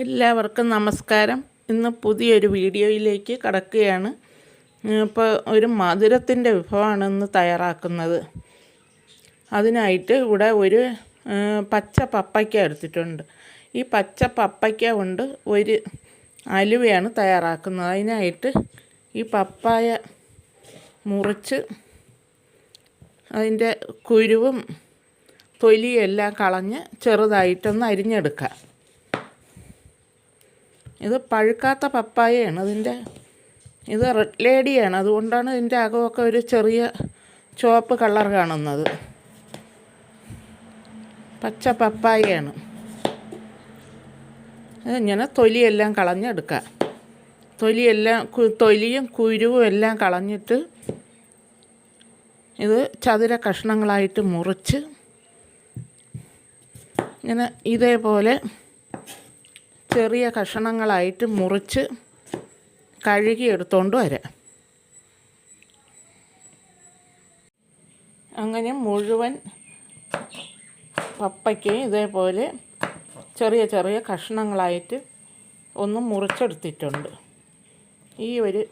എല്ലാവർക്കും നമസ്കാരം. ഇന്ന് പുതിയൊരു വീഡിയോയിലേക്ക് കടക്കുകയാണ്. ഇപ്പോൾ ഒരു മധുരത്തിന്റെ വിഭവമാണ് ഇന്ന് തയ്യാറാക്കുന്നത്. അതിനായിട്ട് ഇവിടെ ഒരു പച്ച പപ്പയ്ക്ക എടുത്തിട്ടുണ്ട്. ഈ പച്ച പപ്പയ്ക്ക കൊണ്ട് ഒരു അലുവയാണ് തയ്യാറാക്കുന്നത്. അതിനായിട്ട് ഈ പപ്പായ മുറിച്ച് അതിന്റെ കുരുവും തൊലിയെല്ലാം കളഞ്ഞ് ചെറുതായിട്ടൊന്ന് അരിഞ്ഞെടുക്കാം. ഇത് പഴുക്കാത്ത പപ്പായയാണ് ഇതിന്റെ ഇത് റെഡ് ലേഡിയാണ്. അതുകൊണ്ടാണ് ഇതിന്റെ അകമൊക്കെ ഒരു ചെറിയ ചുവപ്പ് കളർ കാണുന്നത്. പച്ച പപ്പായയാണ്. ഇതിങ്ങനെ തൊലിയെല്ലാം കളഞ്ഞെടുക്കാം തൊലിയെല്ലാം തൊലിയും കുരുവും എല്ലാം കളഞ്ഞിട്ട് ഇത് ചതുര കഷ്ണങ്ങളായിട്ട് മുറിച്ച് ഇങ്ങനെ ഇതേപോലെ ചെറിയ കഷണങ്ങളായിട്ട് മുറിച്ച് കഴുകി എടുത്തുകൊണ്ട് വരാം. അങ്ങനെ മുഴുവൻ പപ്പയ്ക്കയും ഇതേപോലെ ചെറിയ ചെറിയ കഷ്ണങ്ങളായിട്ട് ഒന്ന് മുറിച്ചെടുത്തിട്ടുണ്ട്. ഈ ഒരു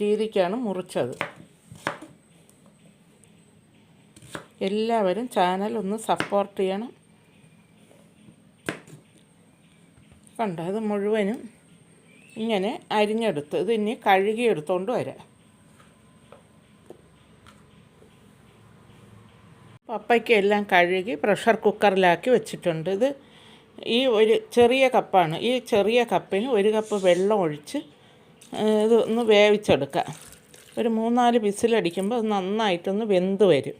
രീതിക്കാണ് മുറിച്ചത്. എല്ലാവരും ചാനൽ ഒന്ന് സപ്പോർട്ട് ചെയ്യണം. കണ്ടോ ഇത് മുഴുവനും ഇങ്ങനെ അരിഞ്ഞെടുത്ത് ഇത് ഇനി കഴുകി എടുത്തോണ്ട് വരാം. പപ്പയ്ക്ക് എല്ലാം കഴുകി പ്രഷർ കുക്കറിലാക്കി വെച്ചിട്ടുണ്ട്. ഇത് ഈ ഒരു ചെറിയ കപ്പാണ്. ഈ ചെറിയ കപ്പിന് ഒരു കപ്പ് വെള്ളം ഒഴിച്ച് ഇത് ഒന്ന് വേവിച്ചെടുക്കുക ഒരു മൂന്നാൽ വിസിലടിക്കുമ്പോൾ അത് നന്നായിട്ടൊന്ന് വെന്ത് വരും.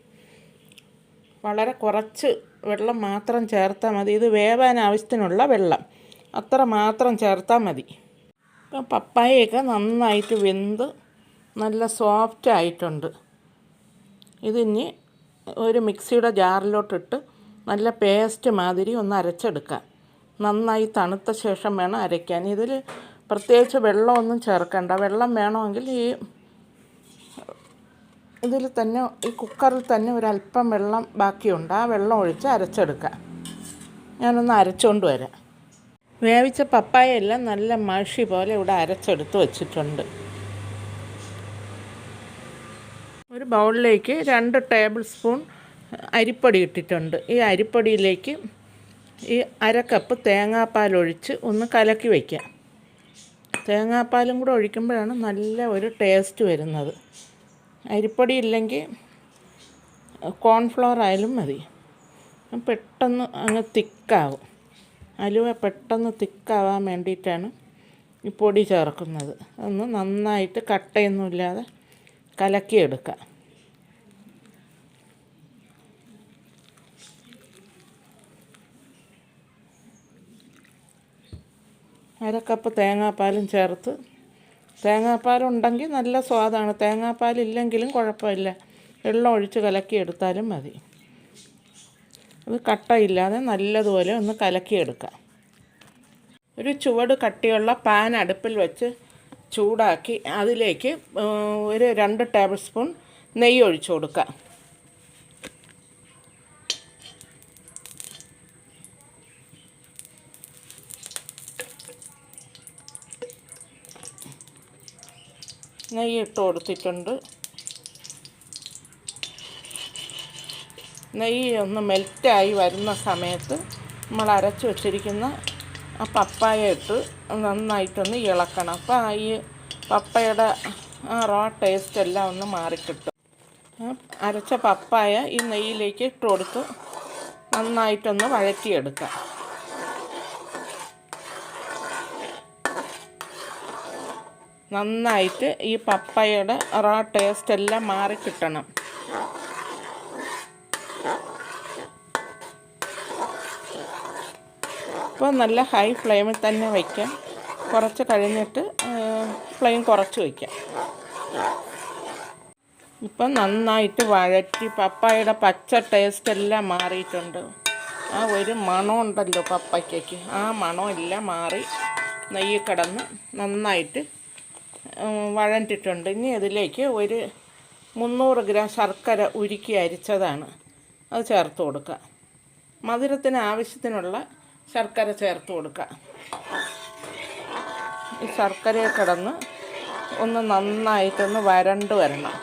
വളരെ കുറച്ച് വെള്ളം മാത്രം ചേർത്താൽ മതി. ഇത് വേവാൻ ആവശ്യത്തിനുള്ള വെള്ളം. അത്ര മാത്രം ചേർത്താൽ മതി. ഇപ്പം പപ്പായയൊക്കെ നന്നായിട്ട് വെന്ത് നല്ല സോഫ്റ്റ് ആയിട്ടുണ്ട്. ഇതിനി ഒരു മിക്സിയുടെ ജാറിലോട്ടിട്ട് നല്ല പേസ്റ്റ് മാതിരി ഒന്ന് അരച്ചെടുക്കാം. നന്നായി തണുത്ത ശേഷം വേണം അരയ്ക്കാൻ. ഇതിൽ പ്രത്യേകിച്ച് വെള്ളമൊന്നും ചേർക്കണ്ട. വെള്ളം വേണമെങ്കിൽ ഈ ഇതിൽ തന്നെ ഈ കുക്കറിൽ തന്നെ ഒരല്പം വെള്ളം ബാക്കിയുണ്ട്. ആ വെള്ളം ഒഴിച്ച് അരച്ചെടുക്കാം. ഞാനൊന്ന് അരച്ചുകൊണ്ട് വരാം. വേവിച്ച പപ്പായ എല്ലാം നല്ല മഷി പോലെ ഇവിടെ അരച്ചെടുത്ത് വച്ചിട്ടുണ്ട്. ഒരു ബൗളിലേക്ക് രണ്ട് ടേബിൾ സ്പൂൺ അരിപ്പൊടി ഇട്ടിട്ടുണ്ട്. ഈ അരിപ്പൊടിയിലേക്ക് ഈ അര കപ്പ് തേങ്ങാപ്പാൽ ഒഴിച്ച് ഒന്ന് കലക്കി വയ്ക്കാം തേങ്ങാപ്പാലും കൂടെ ഒഴിക്കുമ്പോഴാണ് നല്ല ഒരു ടേസ്റ്റ് വരുന്നത്. അരിപ്പൊടി ഇല്ലെങ്കിൽ കോൺഫ്ലോർ ആയാലും മതി. പെട്ടെന്ന് അങ്ങ് തിക്കാവും. അലുവ പെട്ടെന്ന് തിക്കാവാൻ വേണ്ടിയിട്ടാണ് ഈ പൊടി ചേർക്കുന്നത്. ഒന്ന് നന്നായിട്ട് കട്ടയൊന്നുമില്ലാതെ കലക്കിയെടുക്കാം അര കപ്പ് തേങ്ങാപ്പാലും ചേർത്ത് തേങ്ങാപ്പാലുണ്ടെങ്കിൽ നല്ല സ്വാദാണ്. തേങ്ങാപ്പാലില്ലെങ്കിലും കുഴപ്പമില്ല. വെള്ളം ഒഴിച്ച് കലക്കിയെടുത്താലും മതി. അത് കട്ടയില്ലാതെ നല്ലതുപോലെ ഒന്ന് കലക്കിയെടുക്കാം. ഒരു ചുവട് കട്ടിയുള്ള പാൻ അടുപ്പിൽ വെച്ച് ചൂടാക്കി അതിലേക്ക് ഒരു രണ്ട് ടേബിൾ സ്പൂൺ നെയ്യ് ഒഴിച്ചു കൊടുക്കുക നെയ്യ് ഇട്ട് കൊടുത്തിട്ടുണ്ട്. നെയ്യ് ഒന്ന് മെൽറ്റായി വരുന്ന സമയത്ത് നമ്മൾ അരച്ച് വെച്ചിരിക്കുന്ന ആ പപ്പായ ഇട്ട് നന്നായിട്ടൊന്ന് ഇളക്കണം. അപ്പോൾ ഈ പപ്പയുടെ ആ റോ ടേസ്റ്റ് എല്ലാം ഒന്ന് മാറിക്കിട്ടും. അരച്ച പപ്പായ ഈ നെയ്യിലേക്ക് ഇട്ട് കൊടുത്ത് നന്നായിട്ടൊന്ന് വഴറ്റിയെടുക്കാം. നന്നായിട്ട് ഈ പപ്പയുടെ റോ ടേസ്റ്റ് എല്ലാം മാറിക്കിട്ടണം. ഇപ്പോൾ നല്ല ഹൈ ഫ്ലെയിമിൽ തന്നെ വയ്ക്കാം കുറച്ച് കഴിഞ്ഞിട്ട് ഫ്ലെയിം കുറച്ച് വയ്ക്കാം ഇപ്പം നന്നായിട്ട് വഴറ്റി പപ്പായയുടെ പച്ച ടേസ്റ്റ് എല്ലാം മാറിയിട്ടുണ്ട്. ആ ഒരു മണമുണ്ടല്ലോ പപ്പയ്ക്കയ്ക്ക് ആ മണമെല്ലാം മാറി നെയ്യ് കിടന്ന് നന്നായിട്ട് വഴണ്ടിട്ടുണ്ട് ഇനി അതിലേക്ക് ഒരു മുന്നൂറ് ഗ്രാം ശർക്കര ഉരുക്കി അരിച്ചതാണ്. അത് ചേർത്ത് കൊടുക്കുക. മധുരത്തിന് ആവശ്യത്തിനുള്ള ശർക്കര ചേർത്ത് കൊടുക്കുക ഈ ശർക്കരയെ കിടന്ന് ഒന്ന് നന്നായിട്ടൊന്ന് വരണ്ട് വരണം.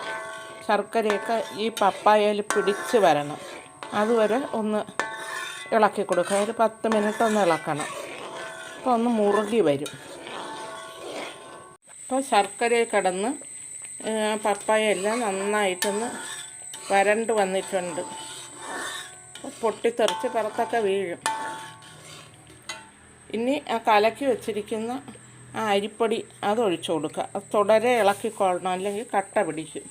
ശർക്കരയൊക്കെ ഈ പപ്പായയിൽ പിടിച്ച് വരണം. അതുവരെ ഒന്ന് ഇളക്കി കൊടുക്കുക. ഒരു പത്ത് മിനിറ്റ് ഒന്ന് ഇളക്കണം. അപ്പോൾ ഒന്ന് മുറുകി വരും. അപ്പോൾ ശർക്കരയിൽ കിടന്ന് പപ്പായയെല്ലാം നന്നായിട്ടൊന്ന് വരണ്ട് വന്നിട്ടുണ്ട്. പൊട്ടിത്തെറിച്ച് പുറത്തൊക്കെ വീഴും. ഇനി ആ കലക്കി വെച്ചിരിക്കുന്ന ആ അരിപ്പൊടി അത് ഒഴിച്ചു കൊടുക്കുക. അത് തുടരെ ഇളക്കിക്കൊള്ളണം അല്ലെങ്കിൽ കട്ട പിടിക്കും.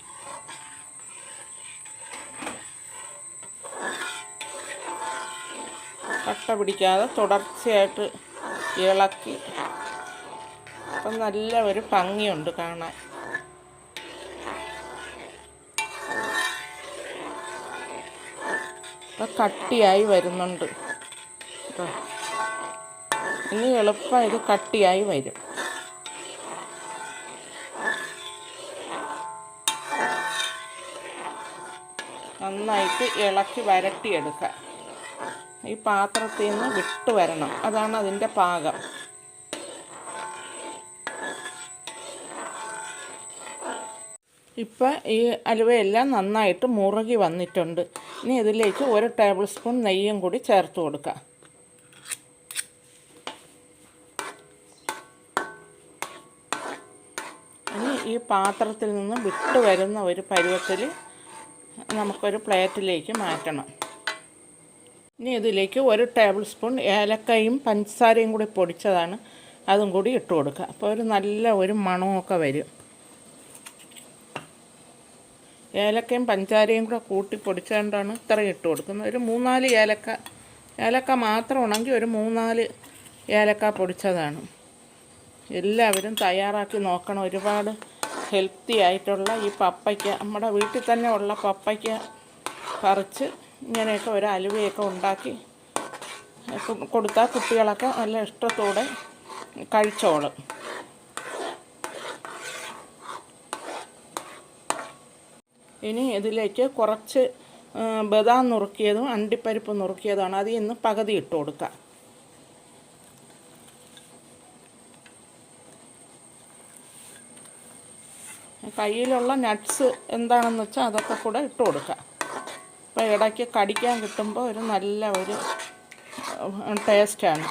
കട്ട പിടിക്കാതെ തുടർച്ചയായിട്ട് ഇളക്കി. അപ്പം നല്ല ഒരു ഭംഗിയുണ്ട് കാണാൻ. അപ്പം കട്ടിയായി വരുന്നുണ്ട്. കേട്ടോ ഇനി എളുപ്പം ഇത് കട്ടിയായി വരും. നന്നായിട്ട് ഇളക്കി വരട്ടിയെടുക്കുക. ഈ പാത്രത്തിൽ നിന്ന് വിട്ട് വരണം. അതാണ് അതിന്റെ പാകം. ഇപ്പം ഈ അലുവയെല്ലാം നന്നായിട്ട് മുറുകി വന്നിട്ടുണ്ട്. ഇനി ഇതിലേക്ക് ഒരു ടേബിൾ സ്പൂൺ നെയ്യും കൂടി ചേർത്ത് കൊടുക്കുക ഇനി ഈ പാത്രത്തിൽ നിന്ന് വിട്ടു വരുന്ന ഒരു പരുവത്തിൽ നമുക്കൊരു പ്ലേറ്റിലേക്ക് മാറ്റണം. ഇനി ഇതിലേക്ക് ഒരു ടേബിൾ സ്പൂൺ ഏലക്കയും പഞ്ചസാരയും കൂടി പൊടിച്ചതാണ്. അതും കൂടി ഇട്ട് കൊടുക്കുക. അപ്പോൾ ഒരു നല്ല ഒരു മണമൊക്കെ വരും. ഏലക്കയും പഞ്ചസാരയും കൂടെ കൂട്ടി പൊടിച്ചുകൊണ്ടാണ് ഇത്ര ഇട്ട് കൊടുക്കുന്നത്. ഒരു മൂന്നാൽ ഏലക്ക ഏലക്ക മാത്രം മാത്രമാണെങ്കിൽ ഒരു മൂന്നാൽ ഏലക്ക പൊടിച്ചതാണ്. എല്ലാവരും തയ്യാറാക്കി നോക്കണം. ഒരുപാട് ഹെൽത്തി ആയിട്ടുള്ള ഈ പപ്പയ്ക്ക നമ്മുടെ വീട്ടിൽ തന്നെ ഉള്ള പപ്പയ്ക്ക പറിച്ച് ഇങ്ങനെയൊക്കെ ഒരു അലുവയൊക്കെ ഉണ്ടാക്കി കൊടുത്താൽ കുട്ടികളൊക്കെ നല്ല ഇഷ്ടത്തോടെ കഴിച്ചോളും. ഇനി ഇതിലേക്ക് കുറച്ച് ബദാം നുറുക്കിയതും അണ്ടിപ്പരിപ്പ് നുറുക്കിയതുമാണ്. അത് ഇന്ന് പകുതി ഇട്ട് കൊടുക്കുക കയ്യിലുള്ള നട്ട്സ് എന്താണെന്ന് വെച്ചാൽ അതൊക്കെ കൂടെ ഇട്ട് കൊടുക്കുക അപ്പോൾ ഇടയ്ക്ക് കടിക്കാൻ കിട്ടുമ്പോൾ ഒരു നല്ല ഒരു ടേസ്റ്റാണ്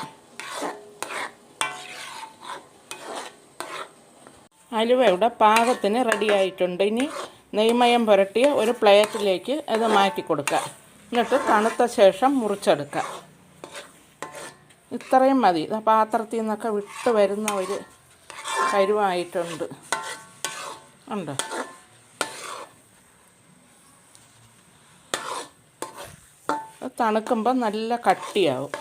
അലുവ ഇവിടെ പാകത്തിന് റെഡിയായിട്ടുണ്ട് ഇനി നെയ്മയം പുരട്ടിയ ഒരു പ്ലേറ്റിലേക്ക് അത് മാറ്റി കൊടുക്കുക എന്നിട്ട് തണുത്ത ശേഷം മുറിച്ചെടുക്കുക ഇത്രയും മതി. പാത്രത്തിൽ നിന്നൊക്കെ വിട്ട് വരുന്ന ഒരു പരുവായിട്ടുണ്ട് ഉണ്ട്? തണുക്കുമ്പോൾ നല്ല കട്ടിയാവും.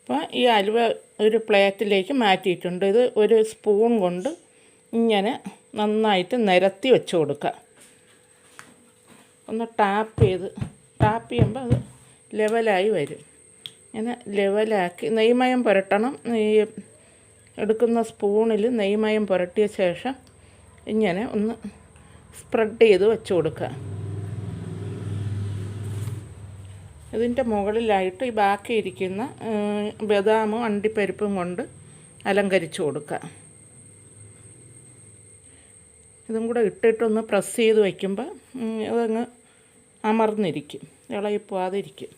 അപ്പോൾ ഈ അലുവ ഒരു പ്ലേറ്റിലേക്ക് മാറ്റിയിട്ടുണ്ട്. ഇത് ഒരു സ്പൂൺ കൊണ്ട് ഇങ്ങനെ നന്നായിട്ട് നിരത്തി വെച്ച് കൊടുക്കുക. ഒന്ന് ടാപ്പ് ചെയ്ത് ടാപ്പ് ചെയ്യുമ്പോൾ അത് ലെവലായി വരും. ഇങ്ങനെ ലെവലാക്കി നെയ്മയം പുരട്ടണം. ഈ എടുക്കുന്ന സ്പൂണിൽ നെയ്മയം പുരട്ടിയ ശേഷം ഇങ്ങനെ ഒന്ന് സ്പ്രെഡ് ചെയ്ത് വെച്ച് കൊടുക്കുക. ഇതിന്റെ മുകളിലായിട്ട് ഈ ബാക്കിയിരിക്കുന്ന ബദാമും അണ്ടിപ്പരിപ്പും കൊണ്ട് അലങ്കരിച്ചു കൊടുക്കുക. ഇതും കൂടെ ഇട്ടിട്ടൊന്ന് പ്രസ് ചെയ്ത് വയ്ക്കുമ്പോൾ അതങ്ങ് അമർന്നിരിക്കും ഇളകിപ്പോവാതിരിക്കും.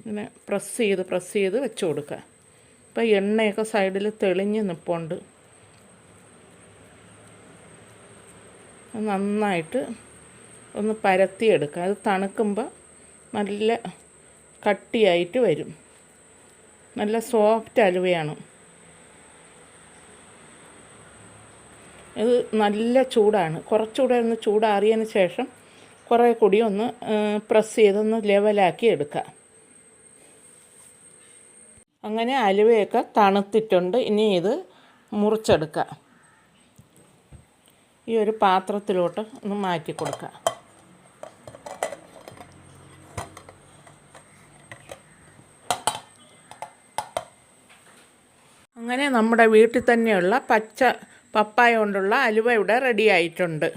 ഇങ്ങനെ പ്രസ് ചെയ്ത് പ്രസ് ചെയ്ത് വെച്ച് കൊടുക്കുക. ഇപ്പോൾ എണ്ണയൊക്കെ സൈഡിൽ തെളിഞ്ഞ് നിൽപ്പുണ്ട് നന്നായിട്ട് ഒന്ന് പരത്തിയെടുക്കുക അത് തണുക്കുമ്പോൾ നല്ല കട്ടിയായിട്ട് വരും. നല്ല സോഫ്റ്റ് അലുവയാണ്. ഇത് നല്ല ചൂടാണ്. കുറച്ചുകൂടെ ഒന്ന് ചൂടാറിയതിന് ശേഷം കുറേ കൂടി ഒന്ന് പ്രസ് ചെയ്തൊന്ന് ലെവലാക്കി എടുക്കുക അങ്ങനെ അലുവയൊക്കെ തണുത്തിട്ടുണ്ട്. ഇനി ഇത് മുറിച്ചെടുക്കുക ഈ ഒരു പാത്രത്തിലോട്ട് ഒന്ന് മാറ്റി കൊടുക്കുക അങ്ങനെ നമ്മുടെ വീട്ടിൽ തന്നെയുള്ള പച്ച പപ്പായ കൊണ്ടുള്ള അലുവ ഇവിടെ റെഡി ആയിട്ടുണ്ട്.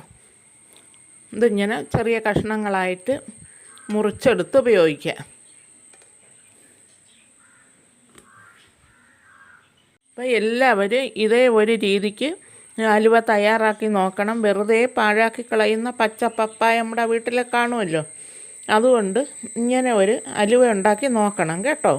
ഇതിങ്ങനെ ചെറിയ കഷ്ണങ്ങളായിട്ട് മുറിച്ചെടുത്ത് ഉപയോഗിക്കാം. അപ്പോൾ എല്ലാവരും ഇതേ ഒരു രീതിക്ക് അലുവ തയ്യാറാക്കി നോക്കണം. വെറുതെ പാഴാക്കി കളയുന്ന പച്ച പപ്പായ നമ്മുടെ വീട്ടിൽ കാണുമല്ലോ. അതുകൊണ്ട് ഇങ്ങനെ ഒരു അലുവ ഉണ്ടാക്കി നോക്കണം കേട്ടോ.